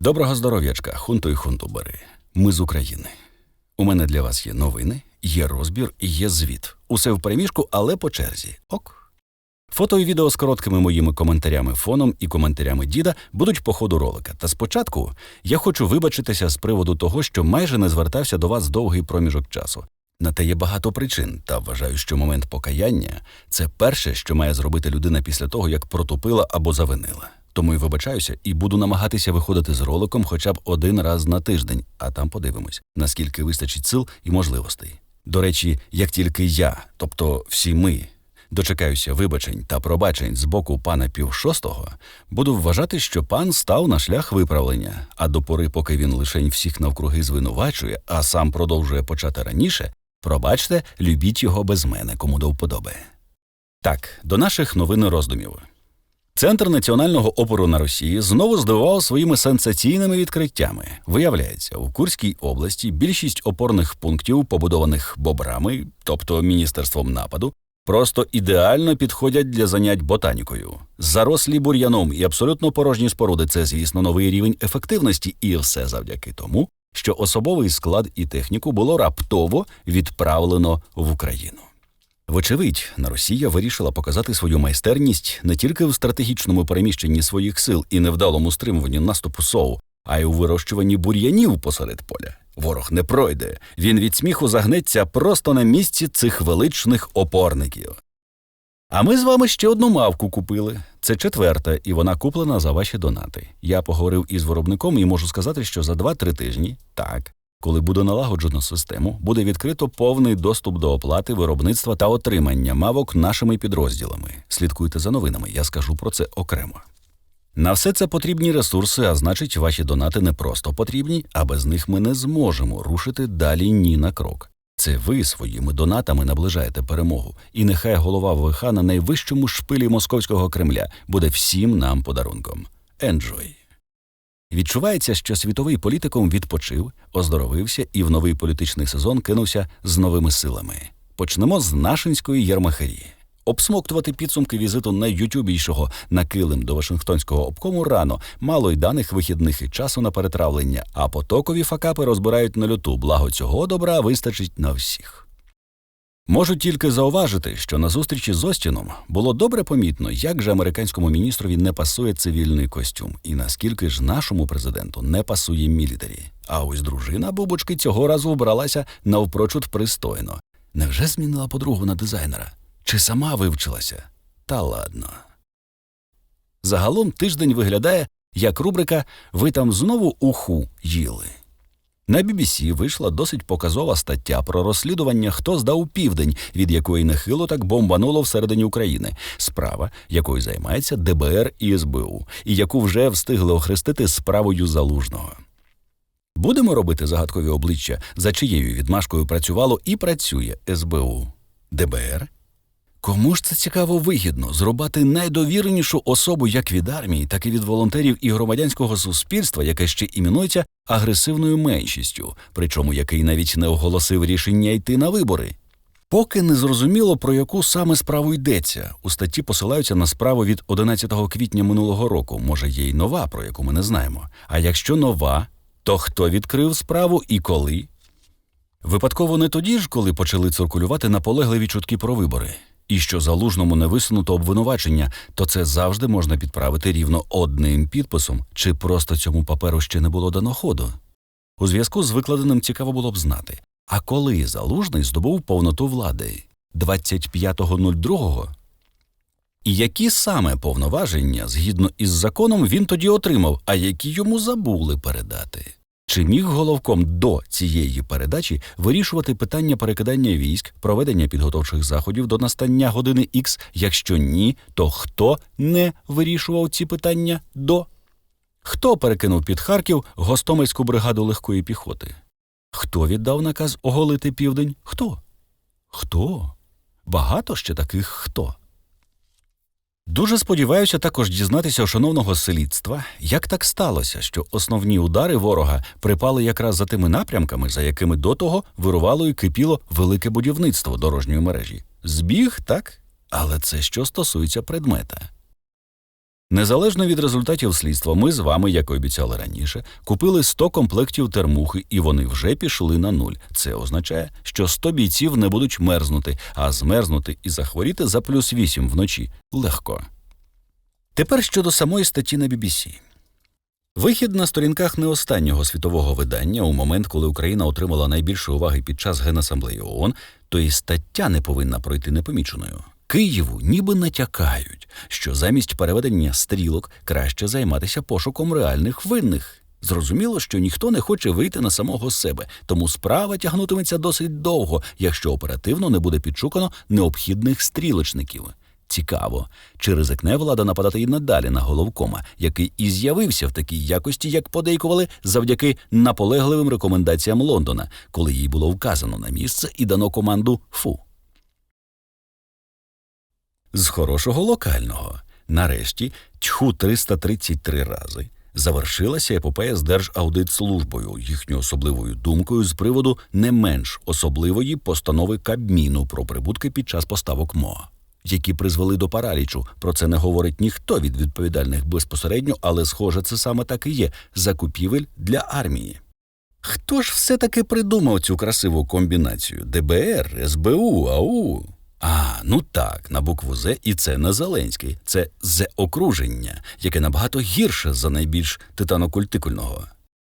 Доброго здоров'ячка, хунту і хунту бери. Ми з України. У мене для вас є новини, є розбір і є звіт. Усе в переміжку, але по черзі. Ок. Фото і відео з короткими моїми коментарями фоном і коментарями діда будуть по ходу ролика. Та спочатку я хочу вибачитися з приводу того, що майже не звертався до вас довгий проміжок часу. На те є багато причин, та вважаю, що момент покаяння це перше, що має зробити людина після того, як протупила або завинила. Тому й вибачаюся і буду намагатися виходити з роликом хоча б один раз на тиждень, а там подивимось, наскільки вистачить сил і можливостей. До речі, як тільки я, тобто всі ми, дочекаюся вибачень та пробачень з боку пана півшостого, буду вважати, що пан став на шлях виправлення, а до пори, поки він лишень всіх навкруги звинувачує, а сам продовжує почати раніше, пробачте, любіть його без мене, кому до вподоби. Так, до наших новин роздумів. Центр національного опору на Росії знову здивував своїми сенсаційними відкриттями. Виявляється, у Курській області більшість опорних пунктів, побудованих бобрами, тобто міністерством нападу, просто ідеально підходять для занять ботанікою. Зарослі бур'яном і абсолютно порожні споруди це, звісно, новий рівень ефективності, і все завдяки тому, що особовий склад і техніку було раптово відправлено в Україну. Вочевидь, на Росія вирішила показати свою майстерність не тільки в стратегічному переміщенні своїх сил і невдалому стримуванні наступу СОУ, а й у вирощуванні бур'янів посеред поля. Ворог не пройде. Він від сміху загнеться просто на місці цих величних опорників. А ми з вами ще одну мавку купили. Це четверта, і вона куплена за ваші донати. Я поговорив із виробником і можу сказати, що за 2-3 тижні, так, коли буде налагоджено систему, буде відкрито повний доступ до оплати виробництва та отримання мавок нашими підрозділами. Слідкуйте за новинами, я скажу про це окремо. На все це потрібні ресурси, а значить, ваші донати не просто потрібні, а без них ми не зможемо рушити далі ні на крок. Це ви своїми донатами наближаєте перемогу, і нехай голова ВХ на найвищому шпилі московського Кремля буде всім нам подарунком. Enjoy! Відчувається, що світовий політикум відпочив, оздоровився і в новий політичний сезон кинувся з новими силами. Почнемо з нашинської Єрмахарі. Обсмоктувати підсумки візиту найютюбійшого на килим до Вашингтонського обкому рано, мало й даних вихідних і часу на перетравлення, а потокові факапи розбирають на люту, благо цього добра вистачить на всіх. Можу тільки зауважити, що на зустрічі з Остіном було добре помітно, як же американському міністрові не пасує цивільний костюм, і наскільки ж нашому президенту не пасує мілітарі. А ось дружина бубочки цього разу вбралася навпрочуд пристойно. Невже змінила подругу на дизайнера? Чи сама вивчилася? Та ладно. Загалом тиждень виглядає як рубрика Ви там знову уху їли. На BBC вийшла досить показова стаття про розслідування, хто здав південь, від якої нехило так бомбануло всередині України, справа, якою займається ДБР і СБУ, і яку вже встигли охрестити справою залужного. Будемо робити загадкові обличчя, за чиєю відмашкою працювало і працює СБУ. ДБР? Кому ж це цікаво вигідно зрубати найдовіренішу особу як від армії, так і від волонтерів і громадянського суспільства, яке ще іменується агресивною меншістю, причому який навіть не оголосив рішення йти на вибори. Поки не зрозуміло, про яку саме справу йдеться. У статті посилаються на справу від 11 квітня минулого року. Може, є й нова, про яку ми не знаємо. А якщо нова, то хто відкрив справу і коли? Випадково не тоді ж, коли почали циркулювати наполегливі чутки про вибори. І що залужному не висунуто обвинувачення, то це завжди можна підправити рівно одним підписом, чи просто цьому паперу ще не було дано ходу. У зв'язку з викладеним цікаво було б знати, а коли залужний здобув повноту влади 25.02? І які саме повноваження, згідно із законом, він тоді отримав, а які йому забули передати? Чи міг головком до цієї передачі вирішувати питання перекидання військ, проведення підготовчих заходів до настання години Х? Якщо ні, то хто не вирішував ці питання до? Хто перекинув під Харків Гостомельську бригаду легкої піхоти? Хто віддав наказ оголити південь? Хто? Хто? Багато ще таких хто. Дуже сподіваюся також дізнатися у шановного селідства, як так сталося, що основні удари ворога припали якраз за тими напрямками, за якими до того вирувало і кипіло велике будівництво дорожньої мережі. Збіг, так? Але це що стосується предмета. Незалежно від результатів слідства, ми з вами, як і обіцяли раніше, купили 100 комплектів термухи, і вони вже пішли на нуль. Це означає, що 100 бійців не будуть мерзнути, а змерзнути і захворіти за плюс 8 вночі легко. Тепер щодо самої статті на BBC. Вихід на сторінках не останнього світового видання у момент, коли Україна отримала найбільше уваги під час Генасамблеї ООН, то і стаття не повинна пройти непоміченою. Києву ніби натякають, що замість переведення стрілок краще займатися пошуком реальних винних. Зрозуміло, що ніхто не хоче вийти на самого себе, тому справа тягнутиметься досить довго, якщо оперативно не буде підшукано необхідних стрілочників. Цікаво, чи ризикне влада нападати і надалі на головкома, який і з'явився в такій якості, як подейкували, завдяки наполегливим рекомендаціям Лондона, коли їй було вказано на місце і дано команду ФУ. З хорошого локального. Нарешті, тьху 333 рази завершилася епопея з Держаудитслужбою, їхньою особливою думкою з приводу не менш особливої постанови Кабміну про прибутки під час поставок МО, які призвели до паралічу. Про це не говорить ніхто від відповідальних безпосередньо, але схоже, це саме так і є закупівель для армії. Хто ж все таки придумав цю красиву комбінацію ДБР, СБУ, АУ? А, ну так, на букву З, і це не Зеленський, це З-окруження, яке набагато гірше за найбільш титанокультикульного.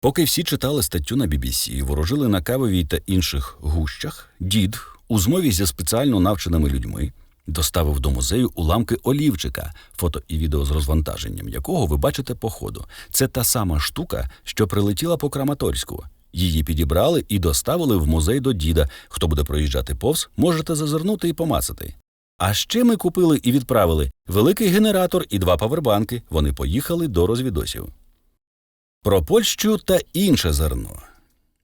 Поки всі читали статтю на BBC ворожили на кавовій та інших гущах, дід у змові зі спеціально навченими людьми доставив до музею уламки олівчика, фото і відео з розвантаженням якого ви бачите по ходу. Це та сама штука, що прилетіла по Краматорську. Її підібрали і доставили в музей до діда. Хто буде проїжджати повз, можете зазирнути і помацати. А ще ми купили і відправили великий генератор і два павербанки. Вони поїхали до розвідосів. Про Польщу та інше зерно.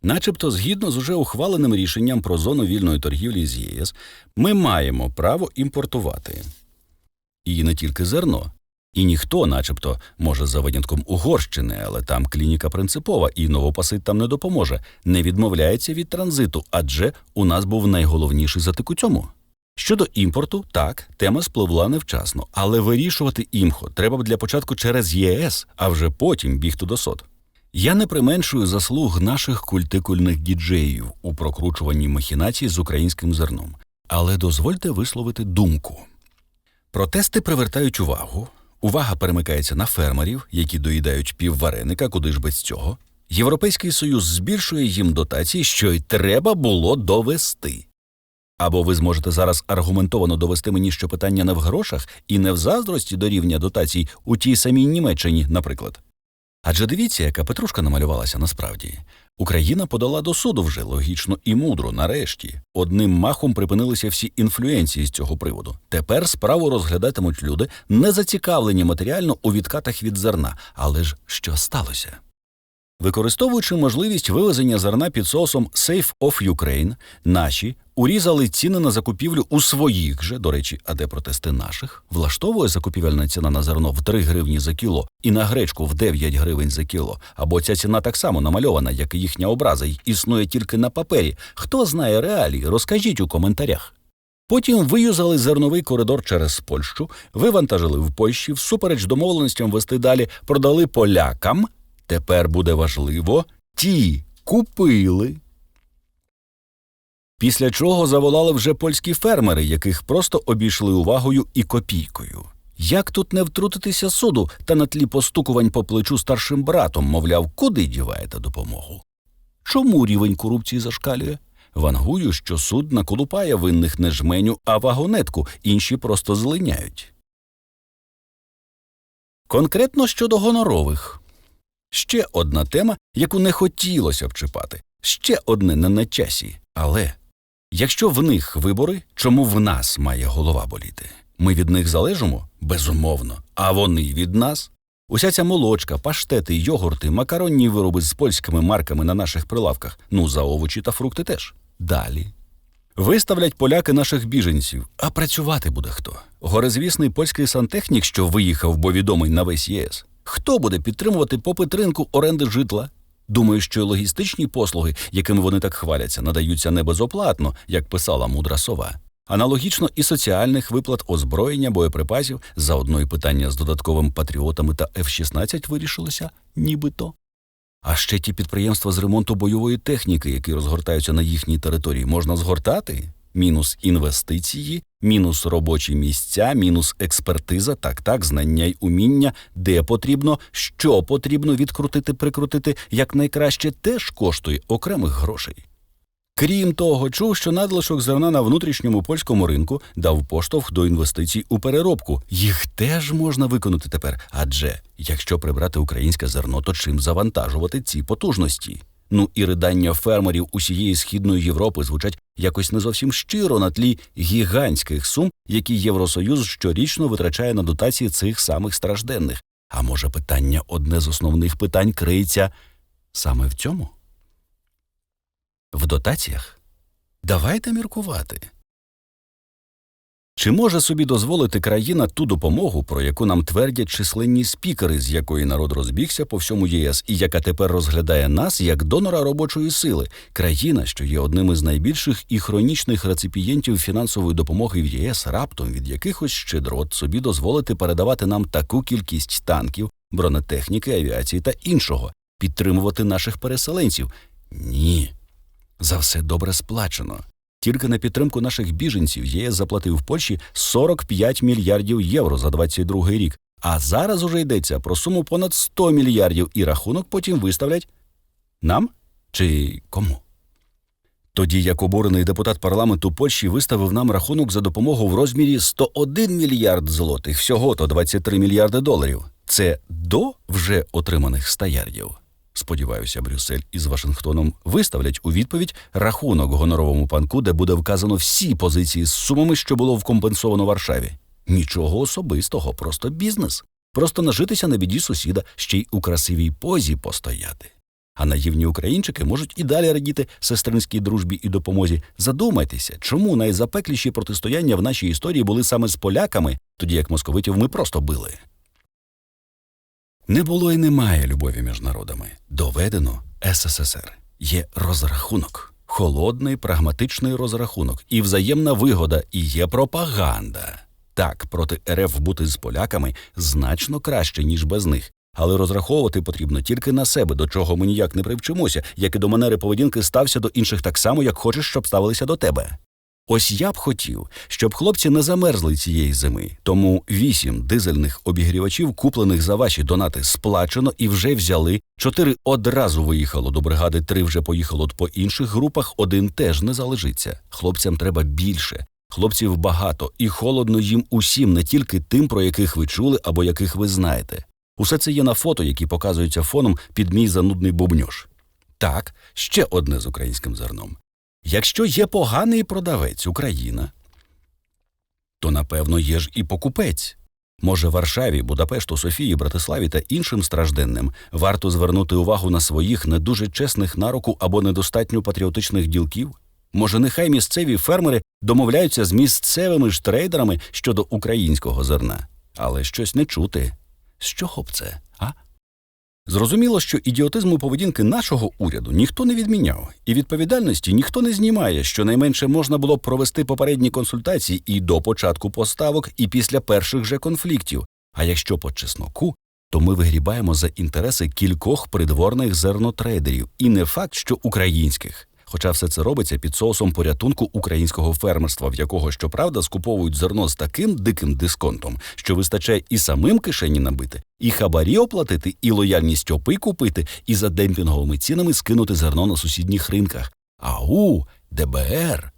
Начебто, згідно з уже ухваленим рішенням про зону вільної торгівлі з ЄС, ми маємо право імпортувати. І не тільки зерно. І ніхто, начебто, може за винятком Угорщини, але там клініка принципова, і новопосит там не допоможе, не відмовляється від транзиту, адже у нас був найголовніший затик у цьому. Щодо імпорту, так, тема спливла невчасно, але вирішувати імхо треба б для початку через ЄС, а вже потім бігти до СОД. Я не применшую заслуг наших культикульних діджеїв у прокручуванні махінацій з українським зерном, але дозвольте висловити думку. Протести привертають увагу. Увага перемикається на фермерів, які доїдають піввареника, куди ж без цього. Європейський Союз збільшує їм дотації, що й треба було довести. Або ви зможете зараз аргументовано довести мені, що питання не в грошах і не в заздрості до рівня дотацій у тій самій Німеччині, наприклад. Адже дивіться, яка петрушка намалювалася насправді. Україна подала до суду вже логічно і мудро, нарешті. Одним махом припинилися всі інфлюенції з цього приводу. Тепер справу розглядатимуть люди, не зацікавлені матеріально у відкатах від зерна. Але ж що сталося? Використовуючи можливість вивезення зерна під соусом Safe of Ukraine, наші урізали ціни на закупівлю у своїх же, до речі, а де протести наших, влаштовує закупівельна ціна на зерно в 3 гривні за кіло і на гречку в 9 гривень за кіло. Або ця ціна так само намальована, як і їхня образа, й існує тільки на папері. Хто знає реалії, розкажіть у коментарях. Потім виюзали зерновий коридор через Польщу, вивантажили в Польщі, всупереч домовленостям вести далі, продали полякам. Тепер буде важливо ті купили. Після чого заволали вже польські фермери, яких просто обійшли увагою і копійкою. Як тут не втрутитися суду та на тлі постукувань по плечу старшим братом, мовляв, куди діваєте допомогу? Чому рівень корупції зашкалює? Вангую, що суд наколупає винних не жменю, а вагонетку, інші просто злиняють. Конкретно щодо гонорових. Ще одна тема, яку не хотілося б чіпати, ще одне не на часі. Але якщо в них вибори, чому в нас має голова боліти? Ми від них залежимо? Безумовно. А вони від нас? Уся ця молочка, паштети, йогурти, макаронні вироби з польськими марками на наших прилавках, ну за овочі та фрукти теж. Далі. Виставлять поляки наших біженців, а працювати буде хто? Горизвісний польський сантехнік, що виїхав, бо відомий на весь ЄС. Хто буде підтримувати попит ринку оренди житла? Думаю, що логістичні послуги, якими вони так хваляться, надаються не безоплатно, як писала мудра сова. Аналогічно і соціальних виплат озброєння, боєприпасів, заодно і питання з додатковими патріотами та F-16 вирішилося нібито. А ще ті підприємства з ремонту бойової техніки, які розгортаються на їхній території, можна згортати. Мінус інвестиції, мінус робочі місця, мінус експертиза, так, так, знання й уміння, де потрібно, що потрібно відкрутити, прикрутити, як найкраще теж коштує окремих грошей. Крім того, чув, що надлишок зерна на внутрішньому польському ринку дав поштовх до інвестицій у переробку. Їх теж можна виконати тепер. Адже якщо прибрати українське зерно, то чим завантажувати ці потужності? Ну і ридання фермерів усієї східної Європи звучать якось не зовсім щиро на тлі гігантських сум, які Євросоюз щорічно витрачає на дотації цих самих стражденних. А може, питання одне з основних питань криється саме в цьому? В дотаціях? Давайте міркувати. Чи може собі дозволити країна ту допомогу, про яку нам твердять численні спікери, з якої народ розбігся по всьому ЄС, і яка тепер розглядає нас як донора робочої сили, країна, що є одним із найбільших і хронічних реципієнтів фінансової допомоги в ЄС, раптом від якихось щедрот собі дозволити передавати нам таку кількість танків, бронетехніки, авіації та іншого, підтримувати наших переселенців? Ні. За все добре сплачено. Тільки на підтримку наших біженців ЄС заплатив Польщі 45 мільярдів євро за 22 рік. А зараз уже йдеться про суму понад 100 мільярдів, і рахунок потім виставлять нам чи кому? Тоді як обурений депутат парламенту Польщі виставив нам рахунок за допомогу в розмірі 101 мільярд злотих, всього то 23 мільярди доларів. Це до вже отриманих 100 ярдів. Сподіваюся, Брюссель із Вашингтоном виставлять у відповідь рахунок гоноровому панку, де буде вказано всі позиції з сумами, що було вкомпенсовано Варшаві. Нічого особистого, просто бізнес. Просто нажитися на біді сусіда, ще й у красивій позі постояти. А наївні українчики можуть і далі радіти сестринській дружбі і допомозі. Задумайтеся, чому найзапекліші протистояння в нашій історії були саме з поляками, тоді як московитів ми просто били. Не було і немає любові між народами. Доведено СССР. Є розрахунок, холодний, прагматичний розрахунок, і взаємна вигода, і є пропаганда. Так, проти РФ бути з поляками значно краще, ніж без них. Але розраховувати потрібно тільки на себе, до чого ми ніяк не привчимося, як і до манери поведінки стався до інших так само, як хочеш, щоб ставилися до тебе. Ось я б хотів, щоб хлопці не замерзли цієї зими. Тому вісім дизельних обігрівачів, куплених за ваші донати, сплачено і вже взяли. Чотири одразу виїхало до бригади, три вже поїхало по інших групах, один теж не залежиться. Хлопцям треба більше. Хлопців багато, і холодно їм усім, не тільки тим, про яких ви чули або яких ви знаєте. Усе це є на фото, які показуються фоном під мій занудний бубньош. Так, ще одне з українським зерном. Якщо є поганий продавець Україна, то напевно є ж і покупець. Може, Варшаві, Будапешту, Софії, Братиславі та іншим стражденним варто звернути увагу на своїх не дуже чесних на руку або недостатньо патріотичних ділків? Може, нехай місцеві фермери домовляються з місцевими ж трейдерами щодо українського зерна, але щось не чути. З чого б це, а? Зрозуміло, що ідіотизму поведінки нашого уряду ніхто не відміняв, і відповідальності ніхто не знімає, щонайменше можна було провести попередні консультації і до початку поставок, і після перших же конфліктів. А якщо по чесноку, то ми вигрібаємо за інтереси кількох придворних зернотрейдерів, і не факт, що українських. Хоча все це робиться під соусом порятунку українського фермерства, в якого, щоправда, скуповують зерно з таким диким дисконтом, що вистачає і самим кишені набити, і хабарі оплатити, і лояльність опи купити, і за демпінговими цінами скинути зерно на сусідніх ринках. АУ, ДБР,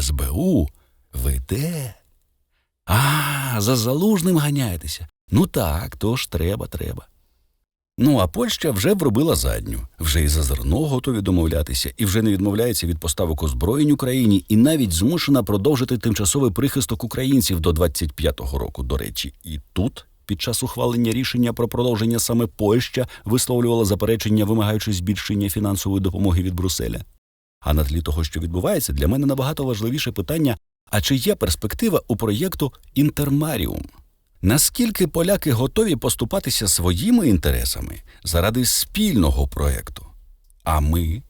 СБУ, ви де? А, за залужним ганяєтеся. Ну так, то ж треба, треба. Ну, а Польща вже вробила задню, вже і за зерно готові домовлятися, і вже не відмовляється від поставок озброєнь Україні, і навіть змушена продовжити тимчасовий прихисток українців до 25-го року. До речі, і тут, під час ухвалення рішення про продовження саме Польща висловлювала заперечення, вимагаючи збільшення фінансової допомоги від Брюсселя. А на тлі того, що відбувається, для мене набагато важливіше питання: а чи є перспектива у проєкту Інтермаріум? Наскільки поляки готові поступатися своїми інтересами заради спільного проєкту? А ми?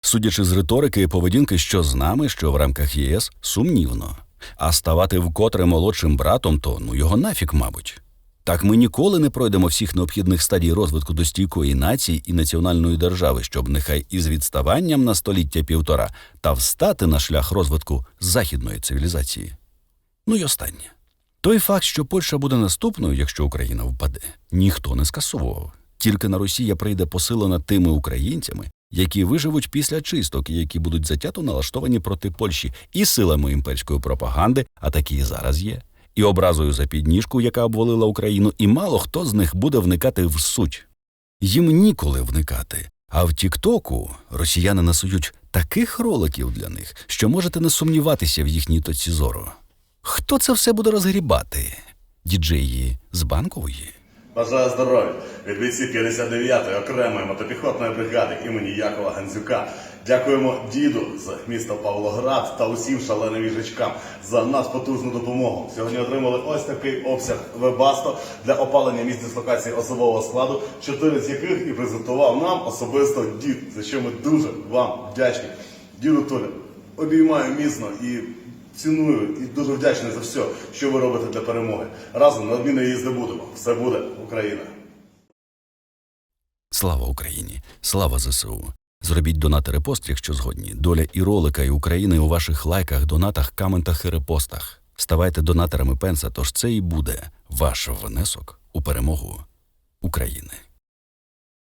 Судячи з риторики і поведінки, що з нами, що в рамках ЄС, сумнівно. А ставати вкотре молодшим братом, то ну його нафік, мабуть. Так ми ніколи не пройдемо всіх необхідних стадій розвитку до стійкої нації і національної держави, щоб нехай із відставанням на століття півтора та встати на шлях розвитку західної цивілізації. Ну й останнє. Той факт, що Польща буде наступною, якщо Україна впаде, ніхто не скасовував. Тільки на Росія прийде посилена тими українцями, які виживуть після чисток і які будуть затято налаштовані проти Польщі і силами імперської пропаганди, а такі і зараз є, і образою за підніжку, яка обвалила Україну, і мало хто з них буде вникати в суть. Їм ніколи вникати. А в Тіктоку росіяни насують таких роликів для них, що можете не сумніватися в їхній точці зору. Хто це все буде розгрібати? Діджеї з банкової? Бажаю здоров'я від бійців 59-ї окремої мотопіхотної бригади імені Якова Гандзюка. Дякуємо діду з міста Павлоград та усім шаленим їжачкам за надпотужну допомогу. Сьогодні отримали ось такий обсяг вебасто для опалення місць дислокації особового складу, чотири з яких і презентував нам особисто дід, за що ми дуже вам вдячні. Діду Толя, обіймаю міцно і ціную і дуже вдячний за все, що ви робите для перемоги. Разом неодмінно її здобудемо. Все буде Україна. Слава Україні! Слава ЗСУ! Зробіть донати репост, якщо згодні. Доля і ролика, і України у ваших лайках, донатах, каментах і репостах. Ставайте донаторами пенса, тож це і буде ваш внесок у перемогу України.